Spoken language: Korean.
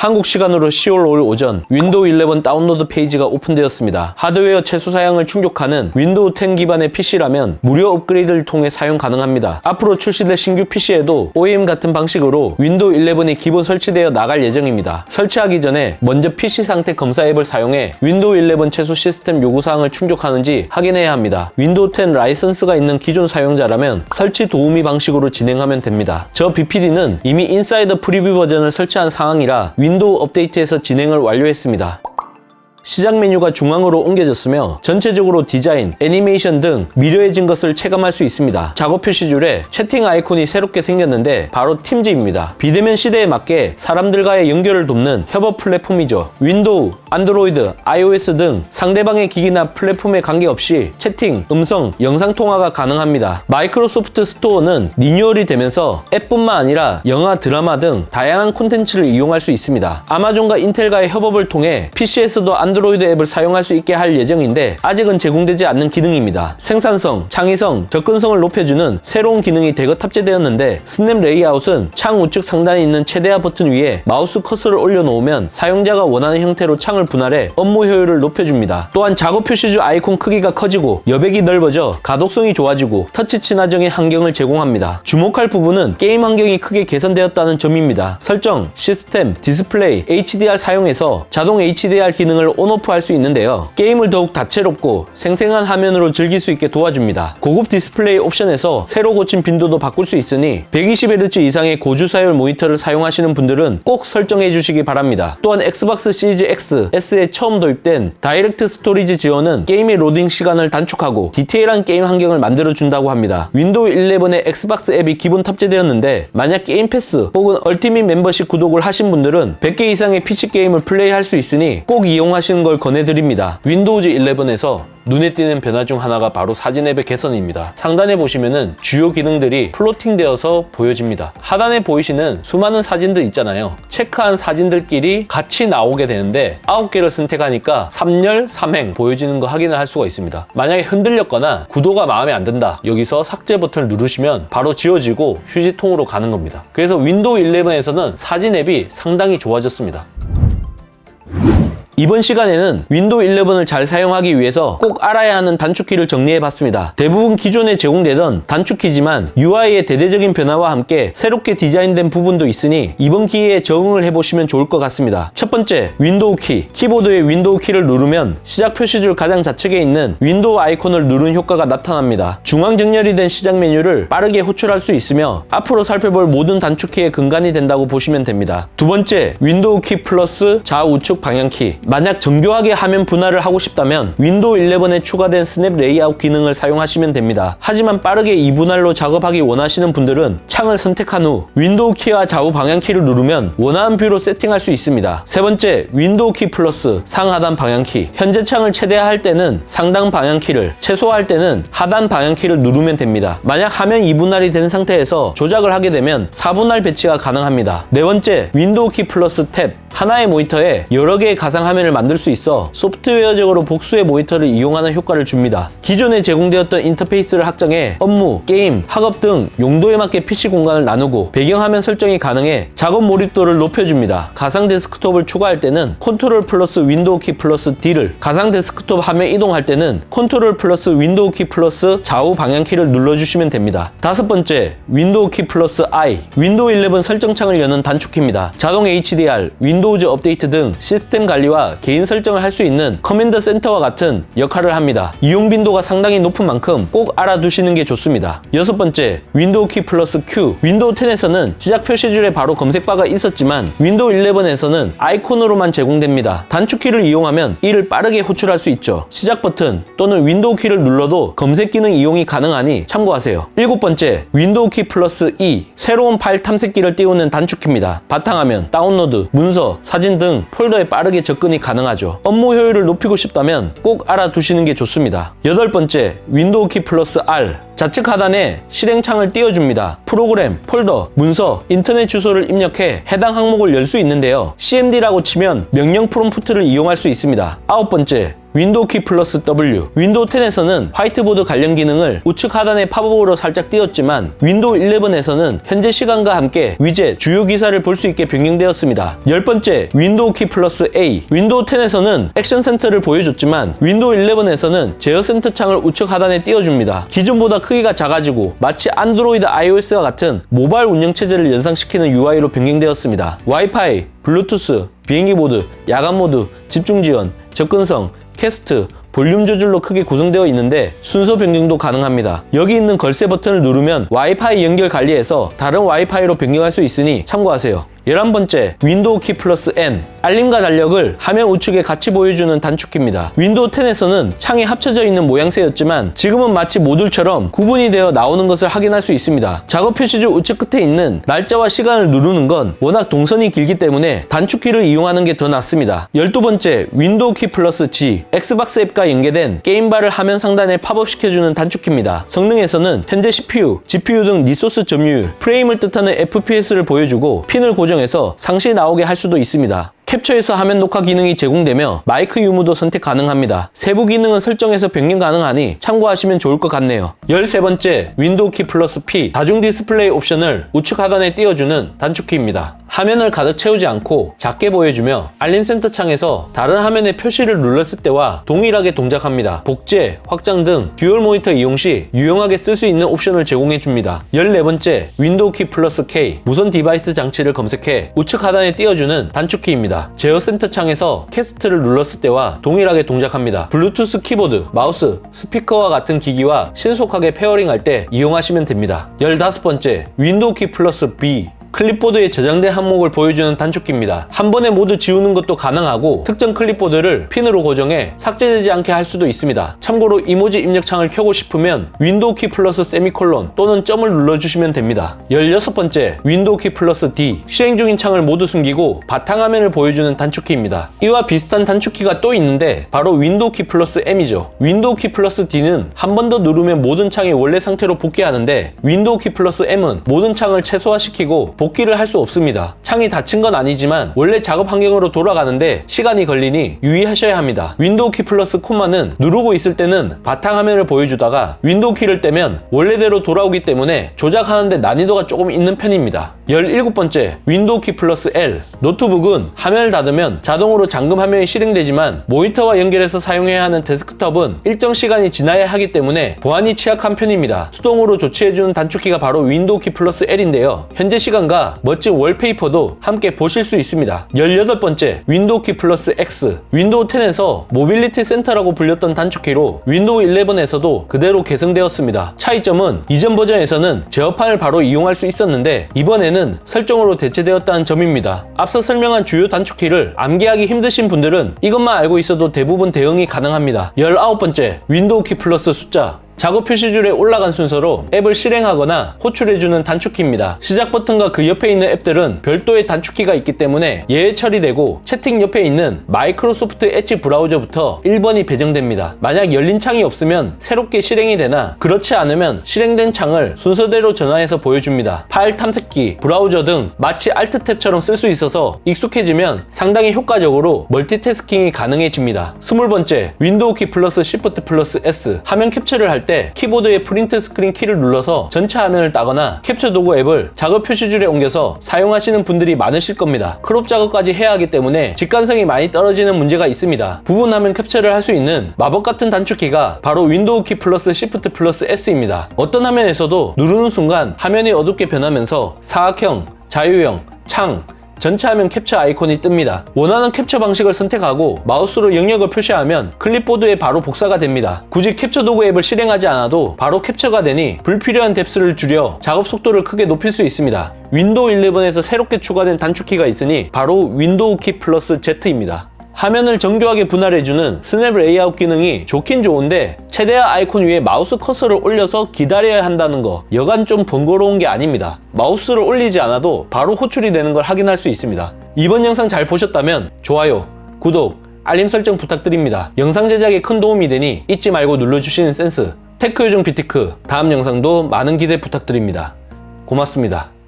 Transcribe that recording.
한국 시간으로 10월 5일 오전 윈도우 11 다운로드 페이지가 오픈되었습니다. 하드웨어 최소 사양을 충족하는 윈도우 10 기반의 PC라면 무료 업그레이드를 통해 사용 가능합니다. 앞으로 출시될 신규 PC에도 OEM 같은 방식으로 윈도우 11이 기본 설치되어 나갈 예정입니다. 설치하기 전에 먼저 PC 상태 검사 앱을 사용해 윈도우 11 최소 시스템 요구사항을 충족하는지 확인해야 합니다. 윈도우 10 라이선스가 있는 기존 사용자라면 설치 도우미 방식으로 진행하면 됩니다. 저 BPD는 이미 인사이더 프리뷰 버전을 설치한 상황이라 윈 도우 업데이트에서 진행을 완료했습니다. 시작 메뉴가 중앙으로 옮겨졌으며 전체적으로 디자인, 애니메이션 등 미려해진 것을 체감할 수 있습니다. 작업 표시줄에 채팅 아이콘이 새롭게 생겼는데 바로 팀즈입니다. 비대면 시대에 맞게 사람들과의 연결을 돕는 협업 플랫폼이죠. 윈도우, 안드로이드, iOS 등 상대방의 기기나 플랫폼에 관계없이 채팅, 음성, 영상 통화가 가능합니다. 마이크로소프트 스토어는 리뉴얼이 되면서 앱뿐만 아니라 영화, 드라마 등 다양한 콘텐츠를 이용할 수 있습니다. 아마존과 인텔과의 협업을 통해 PC에서도 안 드로이드 앱을 사용할 수 있게 할 예정인데 아직은 제공되지 않는 기능입니다. 생산성, 창의성, 접근성을 높여주는 새로운 기능이 대거 탑재되었는데 스냅 레이아웃은 창 우측 상단에 있는 최대화 버튼 위에 마우스 커서를 올려놓으면 사용자가 원하는 형태로 창을 분할해 업무 효율을 높여줍니다. 또한 작업 표시줄 아이콘 크기가 커지고 여백이 넓어져 가독성이 좋아지고 터치 친화적인 환경을 제공합니다. 주목할 부분은 게임 환경이 크게 개선되었다는 점입니다. 설정, 시스템, 디스플레이, HDR 사용해서 자동 HDR 기능을 온오프 할 수 있는데요. 게임을 더욱 다채롭고 생생한 화면으로 즐길 수 있게 도와줍니다. 고급 디스플레이 옵션에서 새로 고친 빈도도 바꿀 수 있으니 120Hz 이상의 고주사율 모니터를 사용하시는 분들은 꼭 설정해 주시기 바랍니다. 또한 엑스박스 시리즈 X, S에 처음 도입된 다이렉트 스토리지 지원은 게임의 로딩 시간을 단축하고 디테일한 게임 환경을 만들어 준다고 합니다. 윈도우 11의 엑스박스 앱이 기본 탑재되었는데 만약 게임 패스 혹은 얼티밋 멤버십 구독을 하신 분들은 100개 이상의 PC 게임을 플레이할 수 있으니 꼭 이용하시 는 걸 권해드립니다. 윈도우즈 11에서 눈에 띄는 변화 중 하나가 바로 사진 앱의 개선입니다. 상단에 보시면은 주요 기능들이 플로팅 되어서 보여집니다. 하단에 보이시는 수많은 사진들 있잖아요. 체크한 사진들끼리 같이 나오게 되는데 9개를 선택하니까 3열, 3행 보여지는 거 확인을 할 수가 있습니다. 만약에 흔들렸거나 구도가 마음에 안 든다. 여기서 삭제 버튼을 누르시면 바로 지워지고 휴지통으로 가는 겁니다. 그래서 윈도우 11에서는 사진 앱이 상당히 좋아졌습니다. 이번 시간에는 윈도우 11을 잘 사용하기 위해서 꼭 알아야 하는 단축키를 정리해 봤습니다. 대부분 기존에 제공되던 단축키지만 UI의 대대적인 변화와 함께 새롭게 디자인된 부분도 있으니 이번 기회에 적응을 해보시면 좋을 것 같습니다. 첫 번째, 윈도우 키. 키보드의 윈도우 키를 누르면 시작 표시줄 가장 좌측에 있는 윈도우 아이콘을 누른 효과가 나타납니다. 중앙 정렬이 된 시작 메뉴를 빠르게 호출할 수 있으며 앞으로 살펴볼 모든 단축키의 근간이 된다고 보시면 됩니다. 두 번째, 윈도우 키 플러스 좌우측 방향키. 만약 정교하게 화면 분할을 하고 싶다면 윈도우 11에 추가된 스냅 레이아웃 기능을 사용하시면 됩니다. 하지만 빠르게 이 분할로 작업하기 원하시는 분들은 창을 선택한 후 윈도우 키와 좌우 방향 키를 누르면 원하는 뷰로 세팅할 수 있습니다. 세 번째, 윈도우 키 플러스 상하단 방향 키. 현재 창을 최대화할 때는 상단 방향 키를, 최소화할 때는 하단 방향 키를 누르면 됩니다. 만약 화면 이분할이 된 상태에서 조작을 하게 되면 4분할 배치가 가능합니다. 네 번째, 윈도우 키 플러스 탭. 하나의 모니터에 여러 개의 가상 화면을 만들 수 있어 소프트웨어적으로 복수의 모니터를 이용하는 효과를 줍니다. 기존에 제공되었던 인터페이스를 확장해 업무, 게임, 학업 등 용도에 맞게 PC 공간을 나누고 배경화면 설정이 가능해 작업 몰입도를 높여줍니다. 가상 데스크톱을 추가할 때는 컨트롤 플러스 윈도우 키 플러스 D를 가상 데스크톱 화면 이동할 때는 컨트롤 플러스 윈도우 키 플러스 좌우 방향 키를 눌러주시면 됩니다. 다섯 번째, 윈도우 키 플러스 I 윈도우 11 설정창을 여는 단축키입니다. 자동 HDR, 윈도우 즈 업데이트 등 시스템 관리와 개인 설정을 할 수 있는 커맨드 센터와 같은 역할을 합니다. 이용 빈도가 상당히 높은 만큼 꼭 알아두시는 게 좋습니다. 여섯 번째, 윈도우 키 플러스 Q. 윈도우 10에서는 시작 표시줄에 바로 검색바가 있었지만 윈도우 11에서는 아이콘으로만 제공됩니다. 단축키를 이용하면 이를 빠르게 호출할 수 있죠. 시작 버튼 또는 윈도우 키를 눌러도 검색 기능 이용이 가능하니 참고하세요. 일곱 번째, 윈도우 키 플러스 E. 새로운 파일 탐색기를 띄우는 단축키입니다. 바탕화면, 다운로드, 문서, 사진 등 폴더에 빠르게 접근이 가능하죠. 업무 효율을 높이고 싶다면 꼭 알아두시는 게 좋습니다. 여덟 번째, 윈도우 키 플러스 R. 좌측 하단에 실행창을 띄워줍니다. 프로그램, 폴더, 문서, 인터넷 주소를 입력해 해당 항목을 열 수 있는데요. CMD라고 치면 명령 프롬프트를 이용할 수 있습니다. 아홉 번째, 윈도우 키 플러스 W 윈도우 10에서는 화이트보드 관련 기능을 우측 하단의 팝업으로 살짝 띄웠지만 윈도우 11에서는 현재 시간과 함께 위젯 주요 기사를 볼 수 있게 변경되었습니다. 열 번째 윈도우 키 플러스 A 윈도우 10에서는 액션 센터를 보여줬지만 윈도우 11에서는 제어 센터 창을 우측 하단에 띄워줍니다. 기존보다 크기가 작아지고 마치 안드로이드 iOS와 같은 모바일 운영 체제를 연상시키는 UI로 변경되었습니다. 와이파이, 블루투스, 비행기 모드, 야간 모드, 집중 지원, 접근성, 캐스트, 볼륨 조절로 크게 구성되어 있는데 순서 변경도 가능합니다. 여기 있는 걸쇠 버튼을 누르면 와이파이 연결 관리에서 다른 와이파이로 변경할 수 있으니 참고하세요. 11번째 윈도우 키 플러스 N 알림과 달력을 화면 우측에 같이 보여주는 단축키입니다. 윈도우 10에서는 창이 합쳐져 있는 모양새였지만 지금은 마치 모듈처럼 구분이 되어 나오는 것을 확인할 수 있습니다. 작업 표시줄 우측 끝에 있는 날짜와 시간을 누르는 건 워낙 동선이 길기 때문에 단축키를 이용하는 게 더 낫습니다. 12번째 윈도우 키 플러스 G 엑스박스 앱과 연계된 게임바를 화면 상단에 팝업시켜주는 단축키입니다. 성능에서는 현재 CPU, GPU 등 리소스 점유율, 프레임을 뜻하는 FPS를 보여주고 핀을 고정 해서 상시 나오게 할 수도 있습니다. 캡처에서 화면 녹화 기능이 제공되며 마이크 유무도 선택 가능합니다. 세부 기능은 설정에서 변경 가능하니 참고하시면 좋을 것 같네요. 13번째 윈도우 키 플러스 P 다중 디스플레이 옵션을 우측 하단에 띄워주는 단축키입니다. 화면을 가득 채우지 않고 작게 보여주며 알림 센터 창에서 다른 화면의 표시를 눌렀을 때와 동일하게 동작합니다. 복제, 확장 등 듀얼 모니터 이용 시 유용하게 쓸 수 있는 옵션을 제공해 줍니다. 14번째 윈도우 키 플러스 K 무선 디바이스 장치를 검색해 우측 하단에 띄워주는 단축키입니다. 제어 센터 창에서 캐스트를 눌렀을 때와 동일하게 동작합니다. 블루투스 키보드, 마우스, 스피커와 같은 기기와 신속하게 페어링할 때 이용하시면 됩니다. 15번째 윈도우 키 플러스 B 클립보드에 저장된 항목을 보여주는 단축키입니다. 한 번에 모두 지우는 것도 가능하고 특정 클립보드를 핀으로 고정해 삭제되지 않게 할 수도 있습니다. 참고로 이모지 입력창을 켜고 싶으면 윈도우 키 플러스 세미콜론 또는 점을 눌러주시면 됩니다. 16번째 윈도우 키 플러스 D 실행 중인 창을 모두 숨기고 바탕화면을 보여주는 단축키입니다. 이와 비슷한 단축키가 또 있는데 바로 윈도우 키 플러스 M이죠. 윈도우 키 플러스 D는 한 번 더 누르면 모든 창이 원래 상태로 복귀하는데 윈도우 키 플러스 M은 모든 창을 최소화시키고 복귀를 할 수 없습니다. 창이 닫힌 건 아니지만 원래 작업 환경으로 돌아가는데 시간이 걸리니 유의하셔야 합니다. 윈도우 키 플러스 코마는 누르고 있을 때는 바탕화면을 보여주다가 윈도우 키를 떼면 원래대로 돌아오기 때문에 조작하는데 난이도가 조금 있는 편입니다. 17번째 윈도우 키 플러스 L 노트북은 화면을 닫으면 자동으로 잠금 화면이 실행되지만 모니터와 연결해서 사용해야 하는 데스크톱은 일정 시간이 지나야 하기 때문에 보안이 취약한 편입니다. 수동으로 조치해주는 단축키가 바로 윈도우 키 플러스 L인데요. 현재 시간 과 멋진 월페이퍼도 함께 보실 수 있습니다. 18번째 윈도우 키 플러스 X 윈도우 10에서 모빌리티 센터라고 불렸던 단축키로 윈도우 11에서도 그대로 개성되었습니다. 차이점은 이전 버전에서는 제어판을 바로 이용할 수 있었는데 이번에는 설정으로 대체되었다는 점입니다. 앞서 설명한 주요 단축키를 암기하기 힘드신 분들은 이것만 알고 있어도 대부분 대응이 가능합니다. 19번째 윈도우 키 플러스 숫자 작업 표시줄에 올라간 순서로 앱을 실행하거나 호출해주는 단축키입니다. 시작 버튼과 그 옆에 있는 앱들은 별도의 단축키가 있기 때문에 예외 처리되고 채팅 옆에 있는 마이크로소프트 엣지 브라우저부터 1번이 배정됩니다. 만약 열린 창이 없으면 새롭게 실행이 되나 그렇지 않으면 실행된 창을 순서대로 전환해서 보여줍니다. 파일 탐색기, 브라우저 등 마치 Alt 탭처럼 쓸 수 있어서 익숙해지면 상당히 효과적으로 멀티태스킹이 가능해집니다. 20번째 윈도우 키 플러스 Shift 플러스 S 화면 캡처를 할때 키보드의 프린트 스크린 키를 눌러서 전체 화면을 따거나 캡처 도구 앱을 작업 표시줄에 옮겨서 사용하시는 분들이 많으실 겁니다. 크롭 작업까지 해야 하기 때문에 직관성이 많이 떨어지는 문제가 있습니다. 부분 화면 캡처를 할 수 있는 마법 같은 단축키가 바로 윈도우 키 플러스 시프트 플러스 S입니다. 어떤 화면에서도 누르는 순간 화면이 어둡게 변하면서 사각형, 자유형, 창, 전체 화면 캡처 아이콘이 뜹니다. 원하는 캡처 방식을 선택하고 마우스로 영역을 표시하면 클립보드에 바로 복사가 됩니다. 굳이 캡처 도구 앱을 실행하지 않아도 바로 캡처가 되니 불필요한 뎁스를 줄여 작업 속도를 크게 높일 수 있습니다. 윈도우 11에서 새롭게 추가된 단축키가 있으니 바로 윈도우 키 플러스 Z입니다. 화면을 정교하게 분할해주는 스냅 레이아웃 기능이 좋긴 좋은데 최대한 아이콘 위에 마우스 커서를 올려서 기다려야 한다는 거 여간 좀 번거로운 게 아닙니다. 마우스를 올리지 않아도 바로 호출이 되는 걸 확인할 수 있습니다. 이번 영상 잘 보셨다면 좋아요, 구독, 알림 설정 부탁드립니다. 영상 제작에 큰 도움이 되니 잊지 말고 눌러주시는 센스 테크 요정 비티크 다음 영상도 많은 기대 부탁드립니다. 고맙습니다.